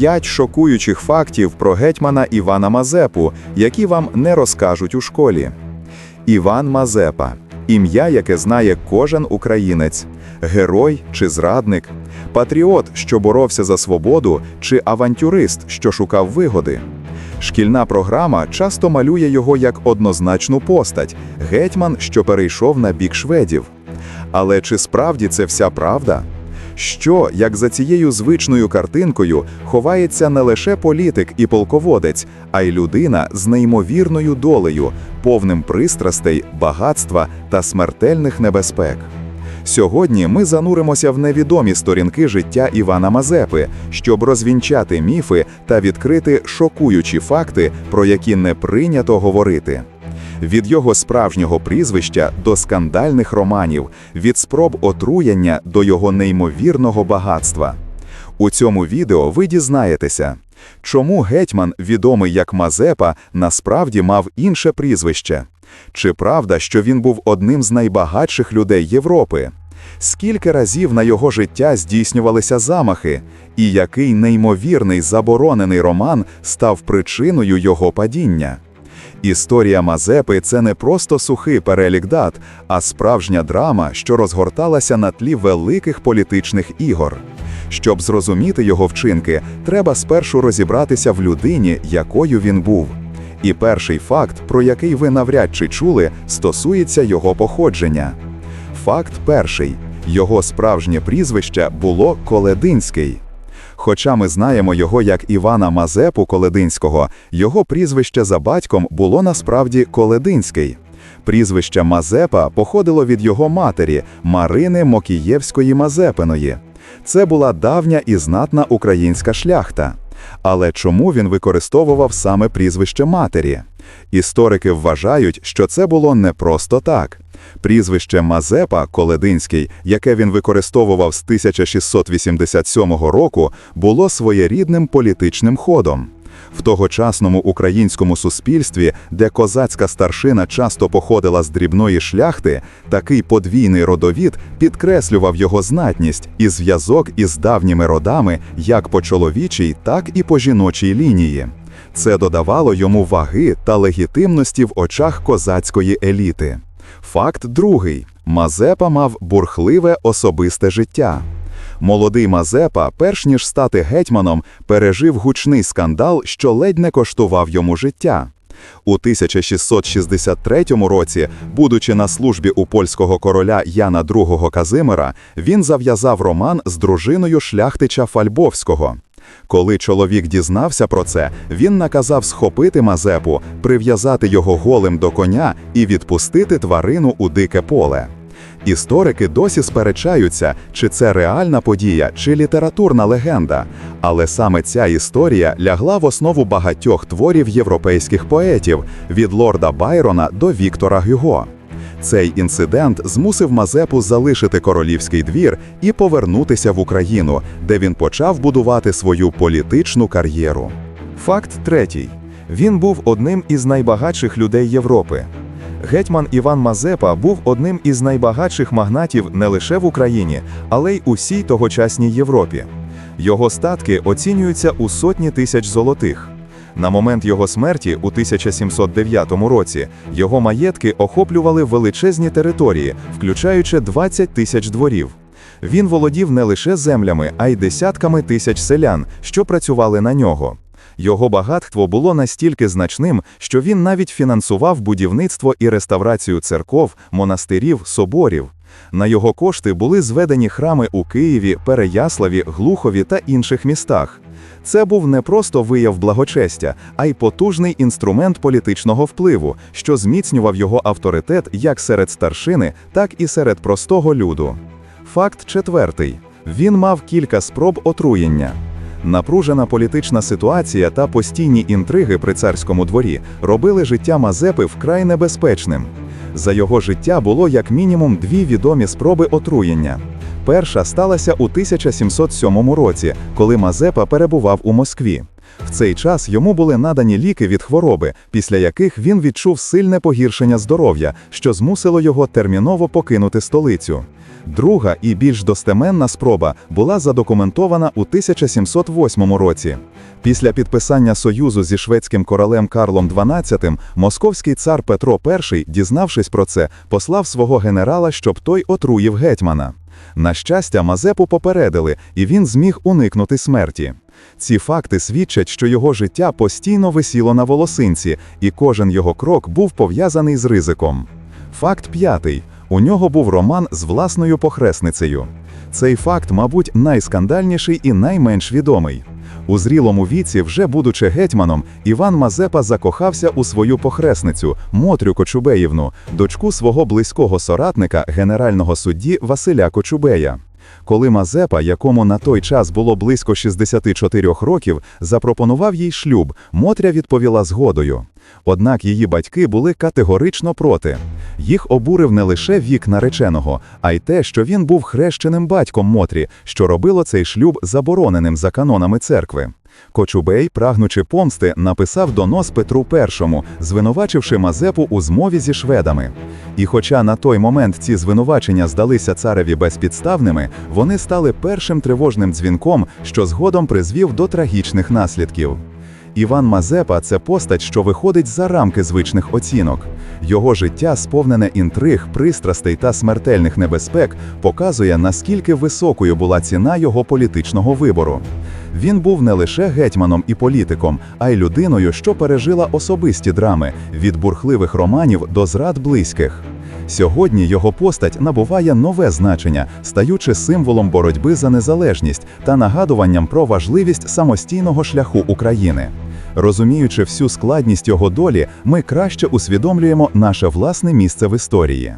П'ять шокуючих фактів про гетьмана Івана Мазепу, які вам не розкажуть у школі. Іван Мазепа ім'я, яке знає кожен українець, герой чи зрадник, патріот, що боровся за свободу, чи авантюрист, що шукав вигоди. Шкільна програма часто малює його як однозначну постать гетьман, що перейшов на бік шведів. Але чи справді це вся правда? Що, як за цією звичною картинкою, ховається не лише політик і полководець, а й людина з неймовірною долею, повним пристрастей, багатства та смертельних небезпек? Сьогодні ми зануримося в невідомі сторінки життя Івана Мазепи, щоб розвінчати міфи та відкрити шокуючі факти, про які не прийнято говорити. Від його справжнього прізвища до скандальних романів, від спроб отруєння до його неймовірного багатства. У цьому відео ви дізнаєтеся, чому гетьман, відомий як Мазепа, насправді мав інше прізвище. Чи правда, що він був одним з найбагатших людей Європи? Скільки разів на його життя здійснювалися замахи, і який неймовірний заборонений роман став причиною його падіння? Історія Мазепи це не просто сухий перелік дат, а справжня драма, що розгорталася на тлі великих політичних ігор. Щоб зрозуміти його вчинки, треба спершу розібратися в людині, якою він був. І перший факт, про який ви навряд чи чули, стосується його походження. Факт перший: його справжнє прізвище було Колединський. Хоча ми знаємо його як Івана Мазепу Колединського, його прізвище за батьком було насправді Колединський. Прізвище Мазепа походило від його матері Марини Мокієвської Мазепиної. Це була давня і знатна українська шляхта. Але чому він використовував саме прізвище матері? Історики вважають, що це було не просто так. Прізвище Мазепа Колединський, яке він використовував з 1687 року, було своєрідним політичним ходом. В тогочасному українському суспільстві, де козацька старшина часто походила з дрібної шляхти, такий подвійний родовід підкреслював його знатність і зв'язок із давніми родами як по чоловічій, так і по жіночій лінії. Це додавало йому ваги та легітимності в очах козацької еліти. Факт другий: Мазепа мав бурхливе особисте життя. Молодий Мазепа, перш ніж стати гетьманом, пережив гучний скандал, що ледь не коштував йому життя. У 1663 році, будучи на службі у польського короля Яна II Казимира, він зав'язав роман з дружиною шляхтича Фальбовського. Коли чоловік дізнався про це, він наказав схопити Мазепу, прив'язати його голим до коня і відпустити тварину у дике поле. Історики досі сперечаються, чи це реальна подія, чи літературна легенда, але саме ця історія лягла в основу багатьох творів європейських поетів від лорда Байрона до Віктора Гюго. Цей інцидент змусив Мазепу залишити королівський двір і повернутися в Україну, де він почав будувати свою політичну кар'єру. Факт третій: він був одним із найбагатших людей Європи. Гетьман Іван Мазепа був одним із найбагатших магнатів не лише в Україні, але й усій тогочасній Європі. Його статки оцінюються у сотні тисяч золотих. На момент його смерті у 1709 році його маєтки охоплювали величезні території, включаючи 20 тисяч дворів. Він володів не лише землями, а й десятками тисяч селян, що працювали на нього. Його багатство було настільки значним, що він навіть фінансував будівництво і реставрацію церков, монастирів, соборів. На його кошти були зведені храми у Києві, Переяславі, Глухові та інших містах. Це був не просто вияв благочестя, а й потужний інструмент політичного впливу, що зміцнював його авторитет як серед старшини, так і серед простого люду. Факт четвертий: він мав кілька спроб отруєння. Напружена політична ситуація та постійні інтриги при царському дворі робили життя Мазепи вкрай небезпечним. За його життя було як мінімум дві відомі спроби отруєння. Перша сталася у 1707 році, коли Мазепа перебував у Москві. В цей час йому були надані ліки від хвороби, після яких він відчув сильне погіршення здоров'я, що змусило його терміново покинути столицю. Друга і більш достеменна спроба була задокументована у 1708 році. Після підписання союзу зі шведським королем Карлом XII московський цар Петро І, дізнавшись про це, послав свого генерала, щоб той отруїв гетьмана. На щастя, Мазепу попередили, і він зміг уникнути смерті. Ці факти свідчать, що його життя постійно висіло на волосинці, і кожен його крок був пов'язаний з ризиком. Факт п'ятий. У нього був роман з власною похресницею. Цей факт, мабуть, найскандальніший і найменш відомий. У зрілому віці, вже будучи гетьманом, Іван Мазепа закохався у свою похресницю Мотрю Кочубеївну, дочку свого близького соратника, генерального судді Василя Кочубея. Коли Мазепа, якому на той час було близько 64 років, запропонував їй шлюб, Мотря відповіла згодою. Однак її батьки були категорично проти. Їх обурив не лише вік нареченого, а й те, що він був хрещеним батьком Мотрі, що робило цей шлюб забороненим за канонами церкви. Кочубей, прагнучи помсти, написав донос Петру І, звинувачивши Мазепу у змові зі шведами. І хоча на той момент ці звинувачення здалися цареві безпідставними, вони стали першим тривожним дзвінком, що згодом призвів до трагічних наслідків. Іван Мазепа це постать, що виходить за рамки звичних оцінок. Його життя, сповнене інтриг, пристрастей та смертельних небезпек, показує, наскільки високою була ціна його політичного вибору. Він був не лише гетьманом і політиком, а й людиною, що пережила особисті драми від бурхливих романів до зрад близьких. Сьогодні його постать набуває нове значення, стаючи символом боротьби за незалежність та нагадуванням про важливість самостійного шляху України. Розуміючи всю складність його долі, ми краще усвідомлюємо наше власне місце в історії.